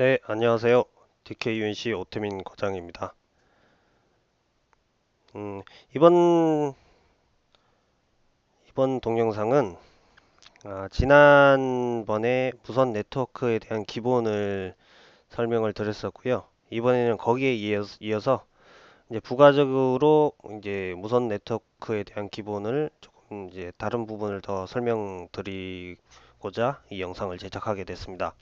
네, 안녕하세요. DKUNC 오태민 과장입니다. 음, 이번 이번 동영상은 아, 지난번에 무선 네트워크에 대한 기본을 설명을 드렸었고요. 이번에는 거기에 이어서, 이어서 이제 부가적으로 이제 무선 네트워크에 대한 기본을 조금 이제 다른 부분을 더 설명드리고자 이 영상을 제작하게 됐습니다.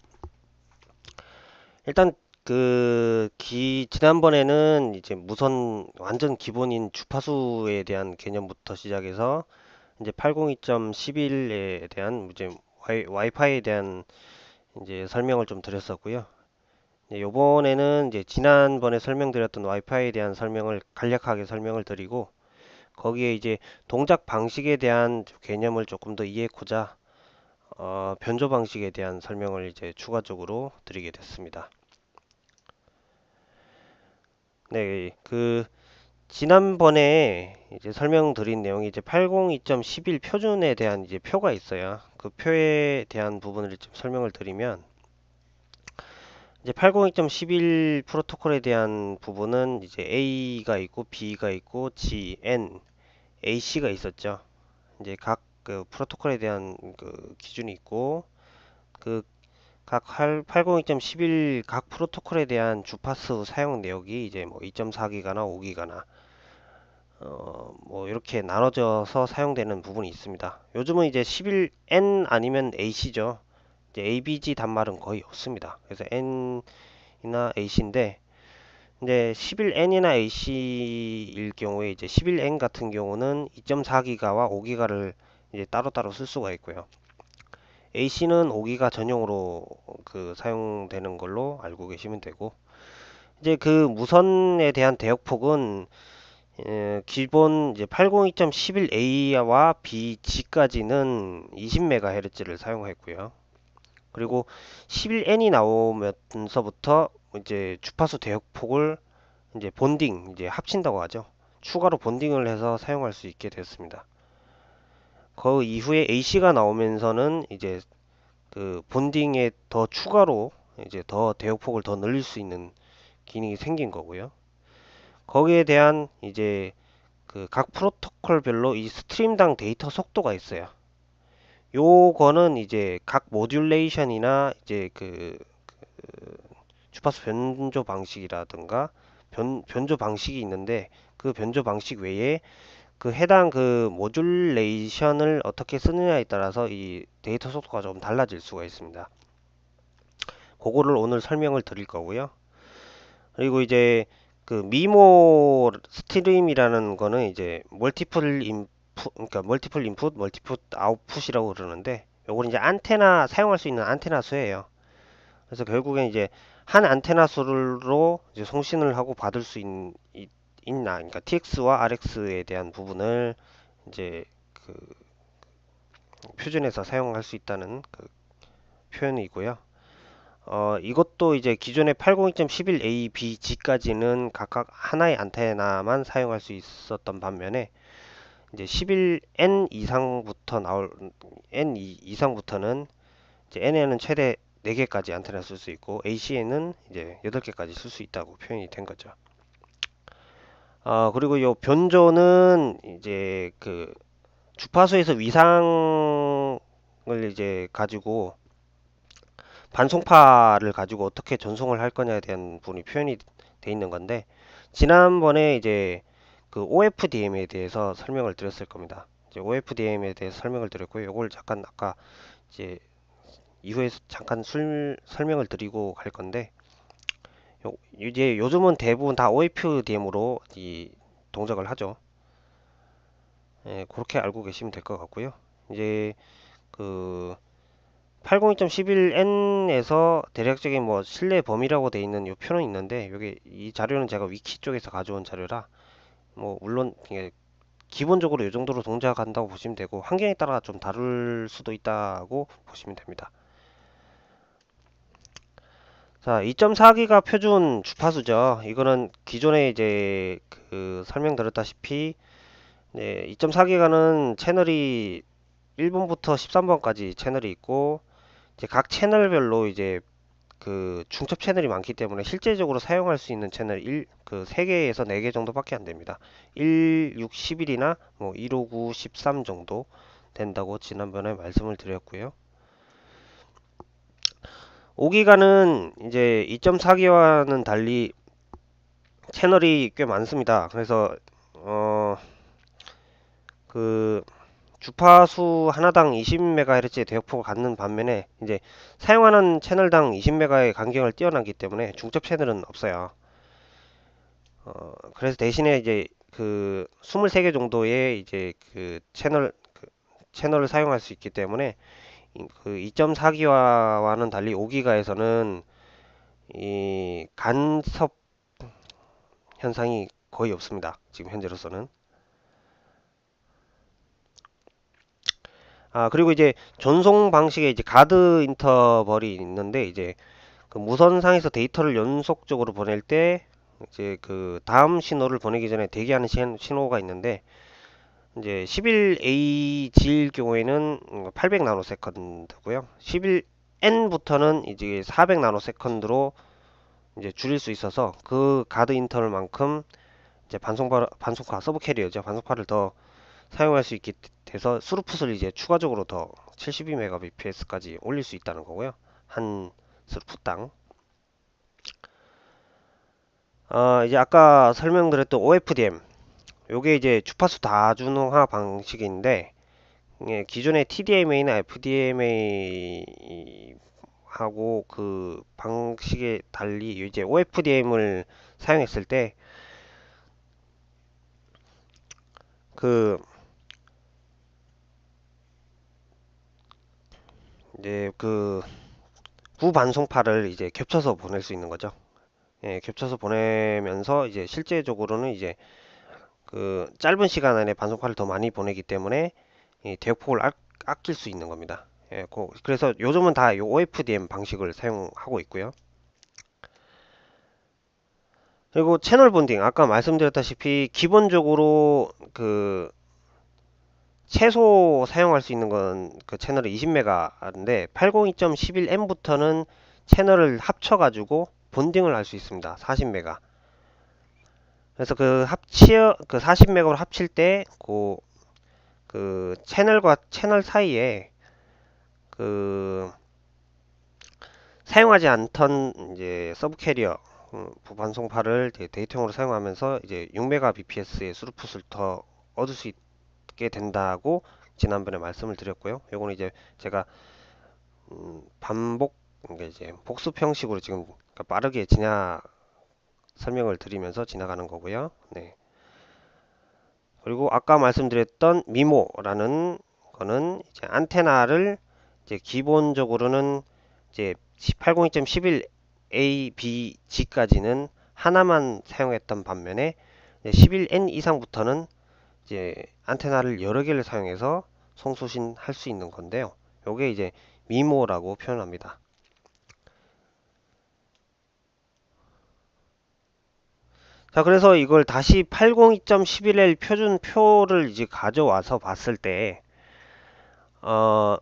일단 그 기, 지난번에는 이제 무선 완전 기본인 주파수에 대한 개념부터 시작해서 이제 802.11에 대한 이제 와이, 와이파이에 대한 이제 설명을 좀 드렸었고요. 네, 요번에는 이제 지난번에 설명드렸던 와이파이에 대한 설명을 간략하게 설명을 드리고 거기에 이제 동작 방식에 대한 개념을 조금 더 이해하고자 어, 변조 방식에 대한 설명을 이제 추가적으로 드리게 됐습니다. 네, 그 지난번에 이제 설명드린 내용이 이제 802.11 표준에 대한 이제 표가 있어요. 그 표에 대한 부분을 좀 설명을 드리면 이제 802.11 프로토콜에 대한 부분은 이제 A가 있고 B가 있고 G, N, AC가 있었죠. 이제 각 그 프로토콜에 대한 그 기준이 있고 그 각 802.11 각 프로토콜에 대한 주파수 사용 내역이 이제 뭐 2.4기가나 5기가나 어 뭐 이렇게 나눠져서 사용되는 부분이 있습니다. 요즘은 이제 11N 아니면 AC죠. 이제 ABG 단말은 거의 없습니다. 그래서 N이나 AC인데 이제 11N이나 AC일 경우에 이제 11N 같은 경우는 2.4기가와 5기가를 이제 따로따로 쓸 수가 있고요. AC는 5기가 전용으로 그 사용되는 걸로 알고 계시면 되고 이제 그 무선에 대한 대역폭은 에, 기본 이제 802.11a와 bg까지는 20MHz를 사용했고요. 그리고 11n이 나오면서부터 이제 주파수 대역폭을 이제 본딩 이제 합친다고 하죠. 추가로 본딩을 해서 사용할 수 있게 됐습니다. 그 이후에 AC가 나오면서는 이제 그 본딩에 더 추가로 이제 더 대역폭을 더 늘릴 수 있는 기능이 생긴 거고요. 거기에 대한 이제 그 각 프로토콜별로 이 스트림당 데이터 속도가 있어요. 요거는 이제 각 모듈레이션이나 이제 그, 그 주파수 변조 방식이라든가 변, 변조 방식이 있는데 그 변조 방식 외에 그 해당 그 모듈레이션을 어떻게 쓰느냐에 따라서 이 데이터 속도가 좀 달라질 수가 있습니다. 그거를 오늘 설명을 드릴 거고요. 그리고 이제 그 미모 스트림이라는 거는 이제 멀티플 인풋 그러니까 멀티플 인풋, 멀티플 아웃풋이라고 그러는데 요거는 이제 안테나 사용할 수 있는 안테나 수예요. 그래서 결국엔 이제 한 안테나 수로 이제 송신을 하고 받을 수 있, 있, 있나 그러니까 TX와 RX에 대한 부분을 이제 그 표준에서 사용할 수 있다는 그 표현이고요. 어, 이것도 이제 기존의 802.11a, b, g까지는 각각 하나의 안테나만 사용할 수 있었던 반면에 이제 11n 이상부터 나올 n 이상부터는 이제 n에는 최대 4개까지 안테나 쓸 수 있고 AC에는 이제 8개까지 쓸 수 있다고 표현이 된 거죠. 어, 그리고 요 변조는 이제 그 주파수에서 위상을 이제 가지고 반송파를 가지고 어떻게 전송을 할 거냐에 대한 부분이 표현이 돼 있는 건데 지난번에 이제 그 OFDM에 대해서 설명을 드렸을 겁니다. 이제 OFDM에 대해서 설명을 드렸고요. 요걸 잠깐 아까 이제 이후에 잠깐 술, 설명을 드리고 갈 건데 요, 이제 요즘은 대부분 다 OFDM으로 이 동작을 하죠. 예, 그렇게 알고 계시면 될 것 같고요. 이제 그 802.11n에서 대략적인 뭐 신뢰 범위라고 되어 있는 이 표는 있는데 여기 이 자료는 제가 위키 쪽에서 가져온 자료라 뭐 물론 기본적으로 이 정도로 동작한다고 보시면 되고 환경에 따라 좀 다를 수도 있다고 보시면 됩니다. 자, 2.4기가 표준 주파수죠. 이거는 기존에 이제 그 설명드렸다시피 네, 2.4기가는 채널이 1번부터 13번까지 채널이 있고 이제 각 채널별로 이제 그 중첩 채널이 많기 때문에 실제적으로 사용할 수 있는 채널 1, 그 3개에서 4개 정도밖에 안 됩니다. 1, 6, 11이나 뭐 159, 13 정도 된다고 지난번에 말씀을 드렸고요. 5기가는 이제 2.4기와는 달리 채널이 꽤 많습니다. 그래서 어 그 주파수 하나당 20MHz의 대역폭을 갖는 반면에 이제 사용하는 채널당 20메가의 간격을 뛰어나기 때문에 중첩 채널은 없어요. 어 그래서 대신에 이제 그 23개 정도의 이제 그 채널 그 채널을 사용할 수 있기 때문에 그 2.4기와와는 달리 5기가에서는 이 간섭 현상이 거의 없습니다. 지금 현재로서는. 아, 그리고 이제 전송 방식에 이제 가드 인터벌이 있는데 이제 그 무선상에서 데이터를 연속적으로 보낼 때 이제 그 다음 신호를 보내기 전에 대기하는 신호가 있는데 이제 11AG일 경우에는 800 나노세컨드고요. 11N부터는 이제 400 나노세컨드로 이제 줄일 수 있어서 그 가드 인터널만큼 이제 반송파 반송파 서브 캐리어죠. 반송파를 더 사용할 수 있게 돼서 스루풋을 이제 추가적으로 더 72mbps까지 올릴 수 있다는 거고요. 한 스루풋당. 어, 이제 아까 설명드렸던 OFDM 요게 이제 주파수 다준응화 방식인데 예, 기존의 TDMA나 FDMA 하고 그 방식에 달리 이제 OFDM을 사용했을 때 그 이제 그 구반송파를 이제 겹쳐서 보낼 수 있는 거죠. 예, 겹쳐서 보내면서 이제 실제적으로는 이제 그 짧은 시간 안에 반송파를 더 많이 보내기 때문에 이 대역폭을 아, 아낄 수 있는 겁니다. 예, 고, 그래서 요즘은 다 OFDM 방식을 사용하고 있고요. 그리고 채널 본딩 아까 말씀드렸다시피 기본적으로 그 최소 사용할 수 있는 건 그 채널이 20메가인데 802.11n부터는 채널을 합쳐 가지고 본딩을 할 수 있습니다. 40메가. 그래서 그 합치어 그 40메가로 합칠 때그 그 채널과 채널 사이에 그 사용하지 않던 이제 서브 캐리어 음, 부반송파를 데이터용으로 사용하면서 이제 6메가bps의 스루풋을 더 얻을 수 있게 된다고 지난번에 말씀을 드렸고요. 요거는 이제 제가 음, 반복 이제 복습 형식으로 지금 그러니까 빠르게 지나 설명을 드리면서 지나가는 거고요. 네. 그리고 아까 말씀드렸던 미모라는 거는 이제 안테나를 이제 기본적으로는 이제 802.11a, b, g까지는 하나만 사용했던 반면에 11n 이상부터는 이제 안테나를 여러 개를 사용해서 송수신 할 수 있는 건데요. 요게 이제 미모라고 표현합니다. 자 그래서 이걸 다시 802.11l 표준 표를 이제 가져와서 봤을 때 어,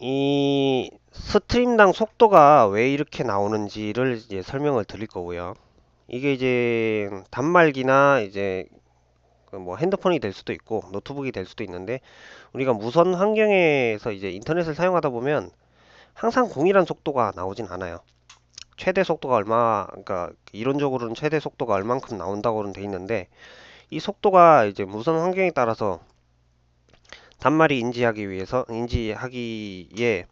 이 스트림당 속도가 왜 이렇게 나오는지를 이제 설명을 드릴 거고요. 이게 이제 단말기나 이제 그뭐 핸드폰이 될 수도 있고 노트북이 될 수도 있는데 우리가 무선 환경에서 이제 인터넷을 사용하다 보면 항상 동일한 속도가 나오진 않아요. 최대 속도가 얼마 그러니까 이론적으로는 최대 속도가 얼만큼 나온다고는 돼 있는데 이 속도가 이제 무선 환경에 따라서 단말이 인지하기 위해서 인지하기에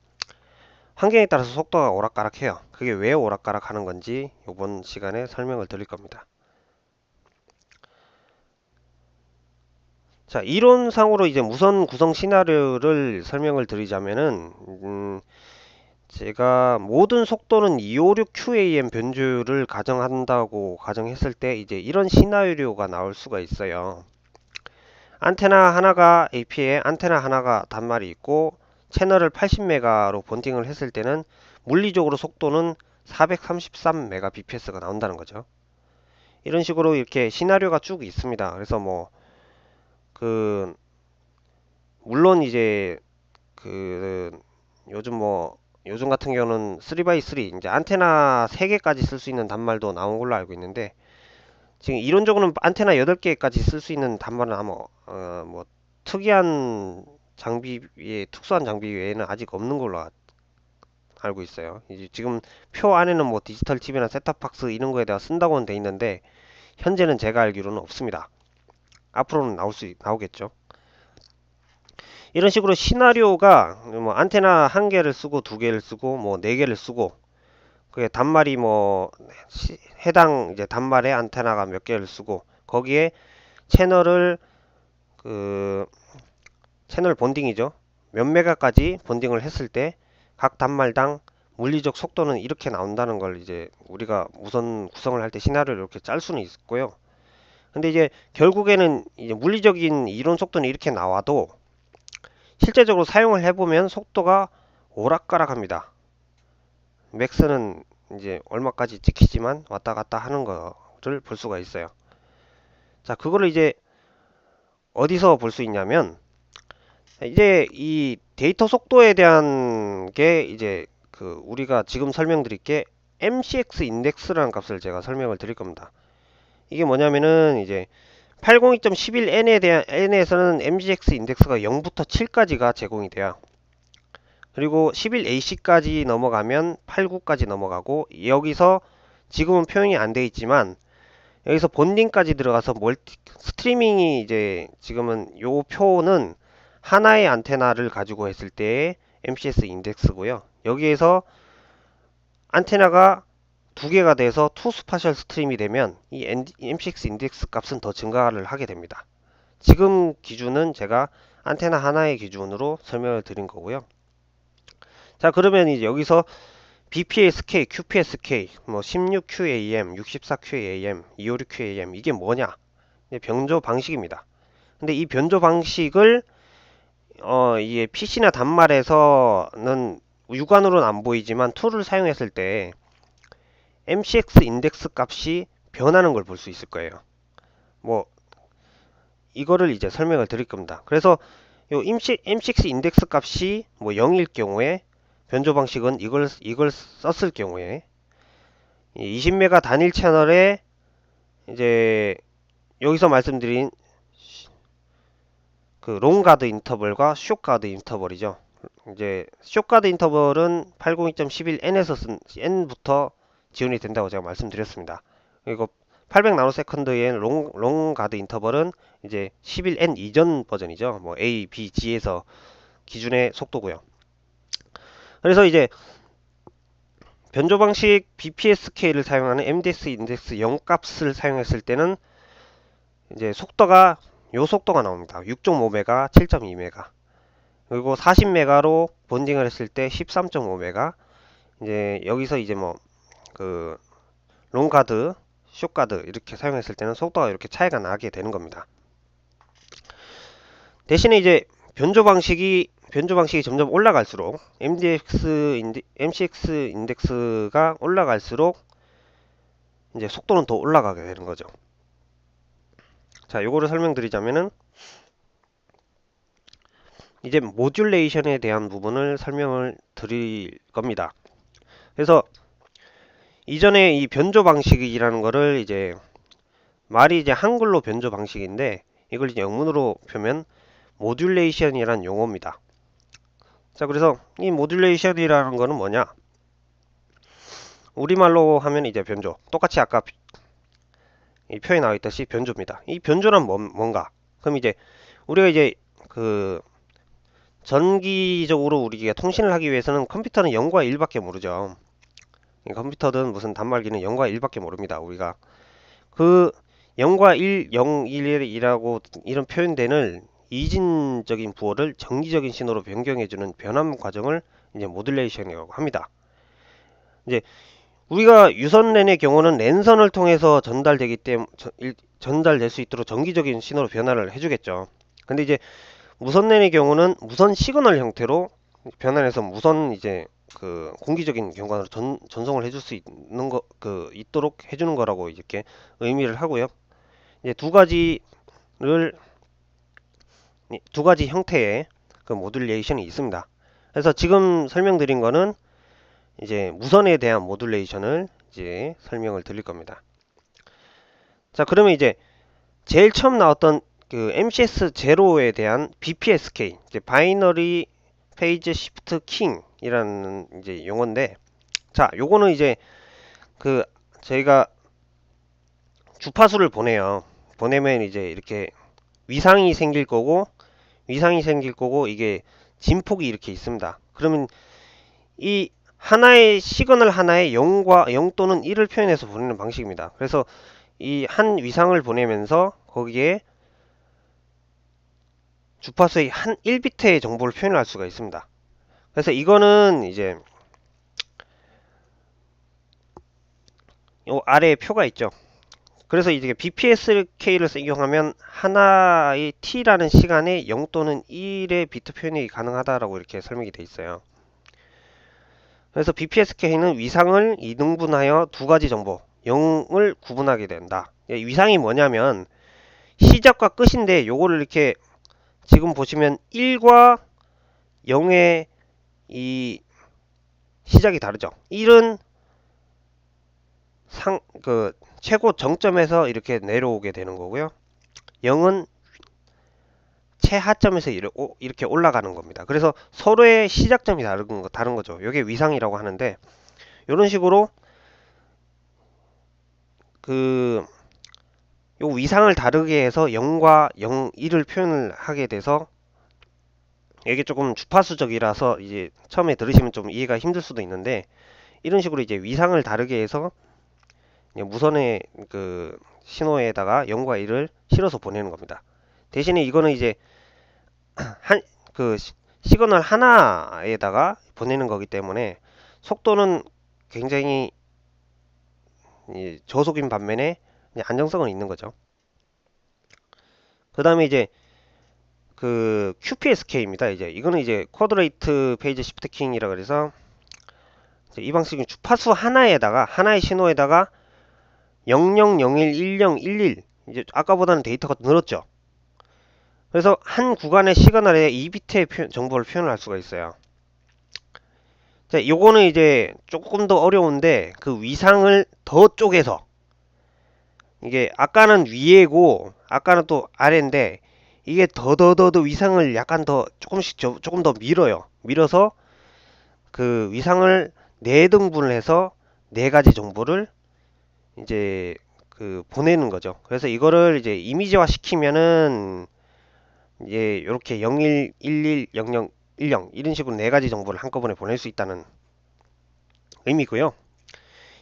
환경에 따라서 속도가 오락가락해요. 그게 왜 오락가락 하는 건지 이번 시간에 설명을 드릴 겁니다. 자, 이론상으로 이제 무선 구성 시나리오를 설명을 드리자면은 음, 제가 모든 속도는 256QAM 변주를 가정한다고 가정했을 때 이제 이런 시나리오가 나올 수가 있어요. 안테나 하나가 AP에 안테나 하나가 단말이 있고 채널을 80메가로 본딩을 했을 때는 물리적으로 속도는 433mbps가 나온다는 거죠. 이런 식으로 이렇게 시나리오가 쭉 있습니다. 그래서 뭐 그 물론 이제 그 요즘 뭐 요즘 같은 경우는 3x3 이제 안테나 3개까지 쓸 수 있는 단말도 나온 걸로 알고 있는데 지금 이론적으로는 안테나 8개까지 쓸 수 있는 단말은 아마 어, 뭐 특이한 장비 에 특수한 장비 외에는 아직 없는 걸로 아- 알고 있어요. 이제 지금 표 안에는 뭐 디지털 TV나 셋탑박스 이런 거에 대해 쓴다고는 돼 있는데 현재는 제가 알기로는 없습니다. 앞으로는 나올 수 있- 나오겠죠. 이런 식으로 시나리오가 뭐 안테나 한 개를 쓰고 두 개를 쓰고 뭐 네 개를 쓰고 그게 단말이 뭐 시- 해당 이제 단말에 안테나가 몇 개를 쓰고 거기에 채널을 그 채널 본딩이죠. 몇 메가까지 본딩을 했을 때 각 단말당 물리적 속도는 이렇게 나온다는 걸 이제 우리가 우선 구성을 할 때 시나리오를 이렇게 짤 수는 있고요. 근데 이제 결국에는 이제 물리적인 이론 속도는 이렇게 나와도 실제적으로 사용을 해보면 속도가 오락가락합니다. 맥스는 이제 얼마까지 찍히지만 왔다 갔다 하는 거를 볼 수가 있어요. 자, 그거를 이제 어디서 볼 수 있냐면 이제 이 데이터 속도에 대한 게 이제 그 우리가 지금 설명드릴 게 MCX 인덱스라는 값을 제가 설명을 드릴 겁니다. 이게 뭐냐면은 이제 802.11n에 대한 n에서는 MCX 인덱스가 0부터 7까지가 제공이 돼요. 그리고 11AC까지 넘어가면 89까지 넘어가고 여기서 지금은 표현이 안 돼 있지만 여기서 본딩까지 들어가서 멀티 스트리밍이 이제 지금은 요 표는 하나의 안테나를 가지고 했을 때의 MCS 인덱스고요. 여기에서 안테나가 두 개가 돼서 투 스파셜 스트림이 되면 이 MCX 인덱스 값은 더 증가를 하게 됩니다. 지금 기준은 제가 안테나 하나의 기준으로 설명을 드린 거고요. 자 그러면 이제 여기서 BPSK, QPSK, 뭐 16QAM, 64QAM, 256QAM 이게 뭐냐? 변조 방식입니다. 근데 이 변조 방식을 어 이게 PC나 단말에서는 육안으로는 안 보이지만 툴을 사용했을 때 MCX 인덱스 값이 변하는 걸 볼 수 있을 거예요. 뭐 이거를 이제 설명을 드릴 겁니다. 그래서 요 MCX 인덱스 값이 뭐 0일 경우에 변조 방식은 이걸 이걸 썼을 경우에 20메가 단일 채널에 이제 여기서 말씀드린 그 롱가드 인터벌과 숏가드 인터벌이죠. 이제 숏가드 인터벌은 802.11n에서 쓴 n부터 지원이 된다고 제가 말씀드렸습니다. 그리고 800 나노세컨드의 롱, 롱 가드 인터벌은 이제 11n 이전 버전이죠. 뭐 A, B, G에서 기준의 속도고요. 그래서 이제 변조 방식 BPSK를 사용하는 MDS 인덱스 0 값을 사용했을 때는 이제 속도가 요 속도가 나옵니다. 6.5메가, 7.2메가. 그리고 40메가로 본딩을 했을 때 13.5메가. 이제 여기서 이제 뭐 그 롱가드, 숏가드 이렇게 사용했을 때는 속도가 이렇게 차이가 나게 되는 겁니다. 대신에 이제 변조 방식이 변조 방식이 점점 올라갈수록 MDX 인디, MCX 인덱스가 올라갈수록 이제 속도는 더 올라가게 되는 거죠. 자, 요거를 설명드리자면은 이제 모듈레이션에 대한 부분을 설명을 드릴 겁니다. 그래서 이전에 이 변조 방식이라는 거를 이제 말이 이제 한글로 변조 방식인데 이걸 이제 영문으로 표면 모듈레이션이라는 용어입니다. 자, 그래서 이 모듈레이션이라는 거는 뭐냐? 우리말로 하면 이제 변조. 똑같이 아까 이 표에 나와 있듯이 변조입니다. 이 변조는 뭔, 뭔가? 그럼 이제 우리가 이제 그 전기적으로 우리가 통신을 하기 위해서는 컴퓨터는 0과 1밖에 모르죠. 컴퓨터든 무슨 단말기는 0과 1밖에 모릅니다. 우리가 그 0과 1, 0, 1이라고 이런 표현되는 이진적인 부호를 정기적인 신호로 변경해주는 변환 과정을 이제 모듈레이션이라고 합니다. 이제 우리가 유선 랜의 경우는 랜선을 통해서 전달되기 때문에 전달될 수 있도록 정기적인 신호로 변화를 해주겠죠. 근데 이제 무선 랜의 경우는 무선 시그널 형태로 변환해서 무선 이제 그 공기적인 경관으로 전, 전송을 해줄 수 있는 거 그 있도록 해주는 거라고 이렇게 의미를 하고요. 이제 두 가지를 두 가지 형태의 그 모듈레이션이 있습니다. 그래서 지금 설명드린 거는 이제 무선에 대한 모듈레이션을 이제 설명을 드릴 겁니다. 자, 그러면 이제 제일 처음 나왔던 그 MCS 제로에 대한 BPSK, 이제 바이너리 페이지 시프트 킹 이라는 이제 용어인데, 자, 요거는 이제 그 저희가 주파수를 보내요. 보내면 이제 이렇게 위상이 생길 거고, 위상이 생길 거고, 이게 진폭이 이렇게 있습니다. 그러면 이 하나의 시그널 하나의 0과 0 또는 1을 표현해서 보내는 방식입니다. 그래서 이 한 위상을 보내면서 거기에 주파수의 한 1비트의 정보를 표현할 수가 있습니다. 그래서 이거는 이제 요 아래에 표가 있죠. 그래서 이제 BPSK를 이용하면 하나의 T라는 시간에 0 또는 1의 비트 표현이 가능하다라고 이렇게 설명이 되어 있어요. 그래서 BPSK는 위상을 이등분하여 두 가지 정보 0을 구분하게 된다. 예, 위상이 뭐냐면 시작과 끝인데 요거를 이렇게 지금 보시면 1과 0의 이 시작이 다르죠. 1은 상, 그, 최고 정점에서 이렇게 내려오게 되는 거고요. 0은 최하점에서 이렇게 올라가는 겁니다. 그래서 서로의 시작점이 다른, 거, 다른 거죠. 이게 위상이라고 하는데, 이런 식으로 그, 요 위상을 다르게 해서 0과 0, 1을 표현을 하게 돼서 이게 조금 주파수적이라서 이제 처음에 들으시면 좀 이해가 힘들 수도 있는데 이런 식으로 이제 위상을 다르게 해서 무선의 그 신호에다가 0과 1을 실어서 보내는 겁니다. 대신에 이거는 이제 한 그 시그널 하나에다가 보내는 거기 때문에 속도는 굉장히 저속인 반면에 안정성은 있는 거죠. 그 다음에 이제 그 QPSK입니다. 이제 이거는 이제 쿼드레이트 페이지 시프트 킹이라 그래서 이 방식은 주파수 하나에다가 하나의 신호에다가 0001 1011 이제 아까보다는 데이터가 늘었죠. 그래서 한 구간의 시그널에 2비트의 표현, 정보를 표현할 수가 있어요. 자, 요거는 이제 조금 더 어려운데 그 위상을 더 쪼개서 이게 아까는 위에고 아까는 또 아래인데 이게 더더더더 위상을 약간 더 조금씩 저, 조금 더 밀어요. 밀어서 그 위상을 네 등분을 해서 네 가지 정보를 이제 그 보내는 거죠. 그래서 이거를 이제 이미지화 시키면은 이제 이렇게 01, 11, 00, 10 이런 식으로 네 가지 정보를 한꺼번에 보낼 수 있다는 의미고요.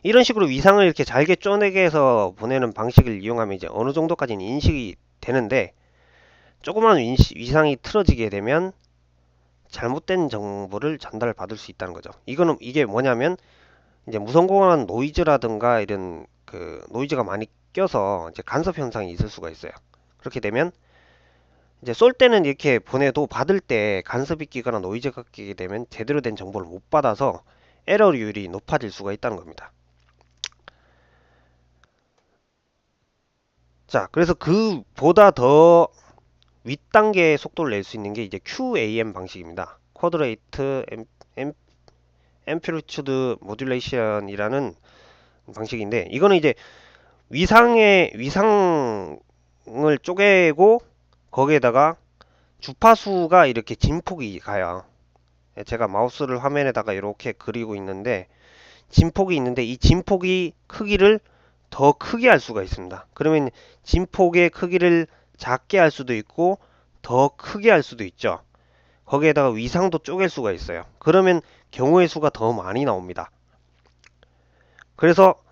이런 식으로 위상을 이렇게 잘게 쪼내게 해서 보내는 방식을 이용하면 이제 어느 정도까지는 인식이 되는데 조그만 위상이 틀어지게 되면 잘못된 정보를 전달받을 수 있다는 거죠. 이거는 이게 뭐냐면 이제 무성공한 노이즈라든가 이런 그 노이즈가 많이 껴서 이제 간섭 현상이 있을 수가 있어요. 그렇게 되면 이제 쏠 때는 이렇게 보내도 받을 때 간섭이 끼거나 노이즈가 끼게 되면 제대로 된 정보를 못 받아서 에러율이 높아질 수가 있다는 겁니다. 자, 그래서 그보다 더 윗단계의 속도를 낼 수 있는 게 이제 QAM 방식입니다. 쿼드레이트 앰플리튜드 모듈레이션이라는 방식인데 이거는 이제 위상의 위상을 쪼개고 거기에다가 주파수가 이렇게 진폭이 가요. 제가 마우스를 화면에다가 이렇게 그리고 있는데 진폭이 있는데 이 진폭이 크기를 더 크게 할 수가 있습니다. 그러면 진폭의 크기를 작게 할 수도 있고 더 크게 할 수도 있죠. 거기에다가 위상도 쪼갤 수가 있어요. 그러면 경우의 수가 더 많이 나옵니다. 그래서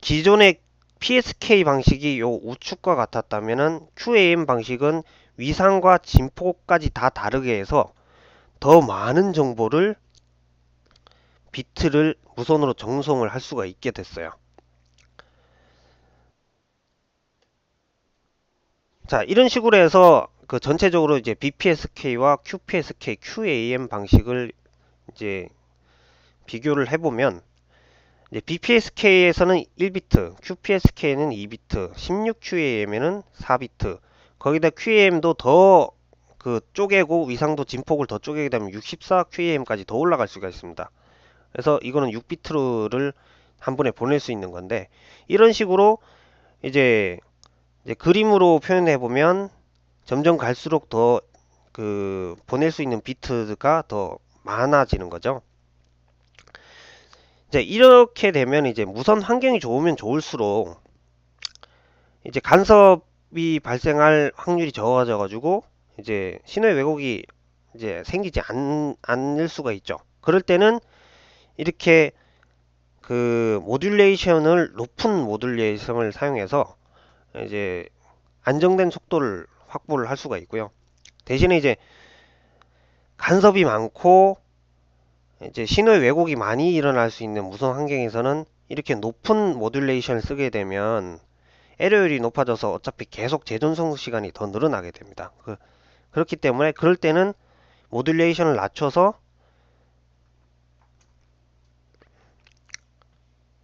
기존의 PSK 방식이 요 우측과 같았다면은 QAM 방식은 위상과 진폭까지 다 다르게 해서 더 많은 정보를 비트를 무선으로 정송을 할 수가 있게 됐어요. 자, 이런 식으로 해서 그 전체적으로 이제 BPSK와 QPSK, QAM 방식을 이제 비교를 해보면 이제 BPSK에서는 1비트, QPSK는 2비트, 16QAM에는 4비트, 거기다 QAM도 더 그 쪼개고 위상도 진폭을 더 쪼개게 되면 64 QAM까지 더 올라갈 수가 있습니다. 그래서 이거는 6비트를 한 번에 보낼 수 있는 건데 이런 식으로 이제, 이제 그림으로 표현해 보면 점점 갈수록 더 그 보낼 수 있는 비트가 더 많아지는 거죠. 이제 이렇게 되면 이제 무선 환경이 좋으면 좋을수록 이제 간섭이 발생할 확률이 적어져 가지고 이제 신호의 왜곡이 이제 생기지 않, 않을 수가 있죠. 그럴 때는 이렇게 그 모듈레이션을 높은 모듈레이션을 사용해서 이제 안정된 속도를 확보를 할 수가 있고요. 대신에 이제 간섭이 많고 이제 신호의 왜곡이 많이 일어날 수 있는 무선 환경에서는 이렇게 높은 모듈레이션을 쓰게 되면 에러율이 높아져서 어차피 계속 재전송 시간이 더 늘어나게 됩니다. 그, 그렇기 때문에 그럴 때는 모듈레이션을 낮춰서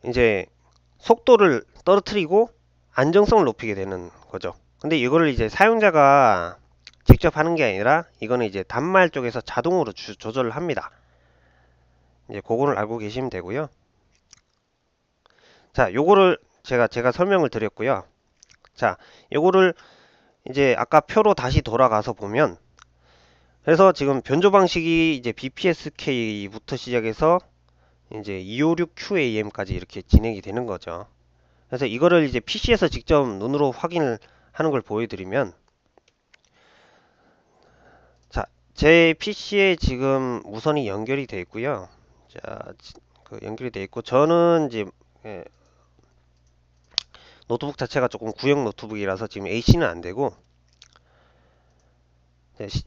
이제 속도를 떨어뜨리고 안정성을 높이게 되는 거죠. 근데 이거를 이제 사용자가 직접 하는 게 아니라 이거는 이제 단말 쪽에서 자동으로 주, 조절을 합니다. 이제 그거를 알고 계시면 되고요. 자, 요거를 제가 제가 설명을 드렸고요. 자, 요거를 이제 아까 표로 다시 돌아가서 보면 그래서 지금 변조 방식이 이제 BPSK부터 시작해서 이제 256QAM까지 이렇게 진행이 되는 거죠. 그래서 이거를 이제 PC에서 직접 눈으로 확인을 하는 걸 보여드리면 자, 제 PC에 지금 무선이 연결이 되어 있고요. 자, 그 연결이 되어 있고 저는 이제 예, 노트북 자체가 조금 구형 노트북이라서 지금 AC는 안 되고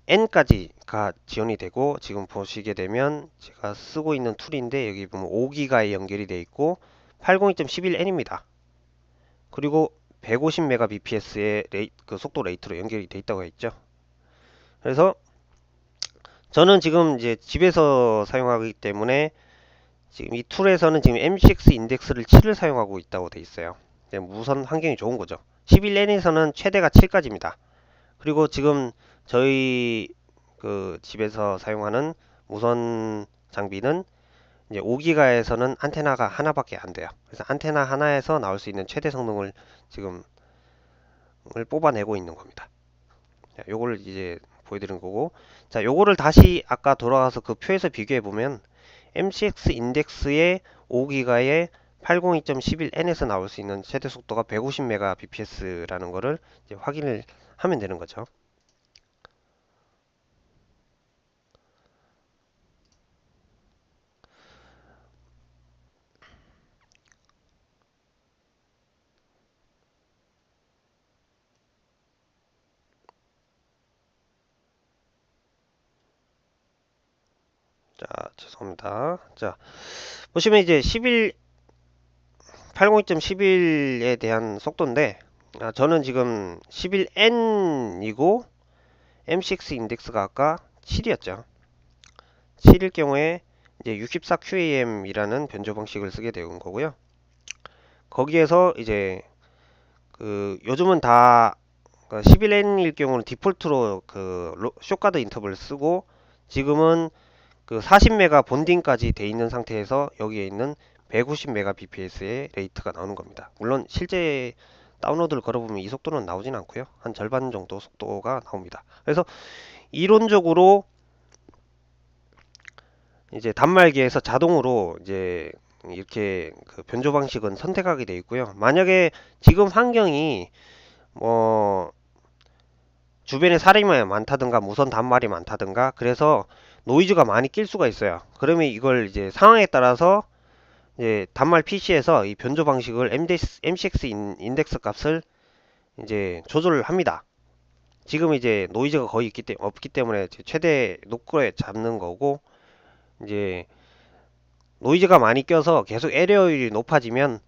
N까지가 지원이 되고 지금 보시게 되면 제가 쓰고 있는 툴인데 여기 보면 5기가에 연결이 되어 있고 802.11N입니다. 그리고 150Mbps의 레이, 그 속도 레이트로 연결이 되어 있다고 했죠. 그래서 저는 지금 이제 집에서 사용하기 때문에 지금 이 툴에서는 지금 M6 인덱스를 7을 사용하고 있다고 되어 있어요. 무선 환경이 좋은 거죠. 11N에서는 최대가 7까지입니다. 그리고 지금 저희 그 집에서 사용하는 무선 장비는 이제 5기가에서는 안테나가 하나밖에 안 돼요. 그래서 안테나 하나에서 나올 수 있는 최대 성능을 지금 을 뽑아내고 있는 겁니다. 자, 요거를 이제 보여드린 거고 자 요거를 다시 아까 돌아가서 그 표에서 비교해 보면 MCX 인덱스의 5기가의 802.11n에서 나올 수 있는 최대 속도가 150mbps라는 거를 확인을 하면 되는 거죠. 죄송합니다. 자, 보시면 이제 11, 802.11에 대한 속도인데, 아, 저는 지금 11N이고, M6 인덱스가 아까 7이었죠. 7일 경우에 이제 64QAM이라는 변조 방식을 쓰게 되는 거고요. 거기에서 이제 그 요즘은 다 11N일 그 경우는 디폴트로 그 쇼카드 인터벌 쓰고 지금은 그 40메가 본딩까지 돼 있는 상태에서 여기에 있는 150mbps의 레이트가 나오는 겁니다. 물론 실제 다운로드를 걸어보면 이 속도는 나오진 않고요. 한 절반 정도 속도가 나옵니다. 그래서 이론적으로 이제 단말기에서 자동으로 이제 이렇게 그 변조 방식은 선택하게 되어 있고요. 만약에 지금 환경이 뭐 주변에 사람이 많다든가 무선 단말이 많다든가 그래서 노이즈가 많이 낄 수가 있어요. 그러면 이걸 이제 상황에 따라서 이제 단말 PC에서 이 변조 방식을 MCX 인덱스 값을 이제 조절을 합니다. 지금 이제 노이즈가 거의 있기 때, 없기 때문에 최대 높게 잡는 거고 이제 노이즈가 많이 껴서 계속 에러율이 높아지면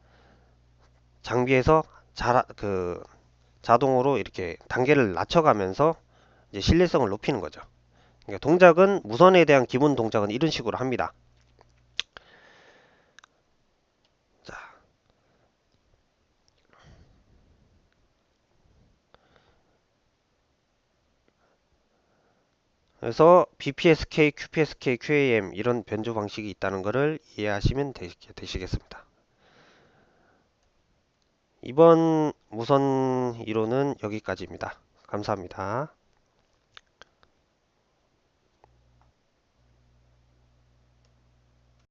장비에서 자, 그 자동으로 이렇게 단계를 낮춰가면서 이제 신뢰성을 높이는 거죠. 그러니까 동작은 무선에 대한 기본 동작은 이런 식으로 합니다. 자. 그래서 BPSK, QPSK, QAM 이런 변조 방식이 있다는 것을 이해하시면 되, 되시겠습니다. 이번 무선 이론은 여기까지입니다. 감사합니다.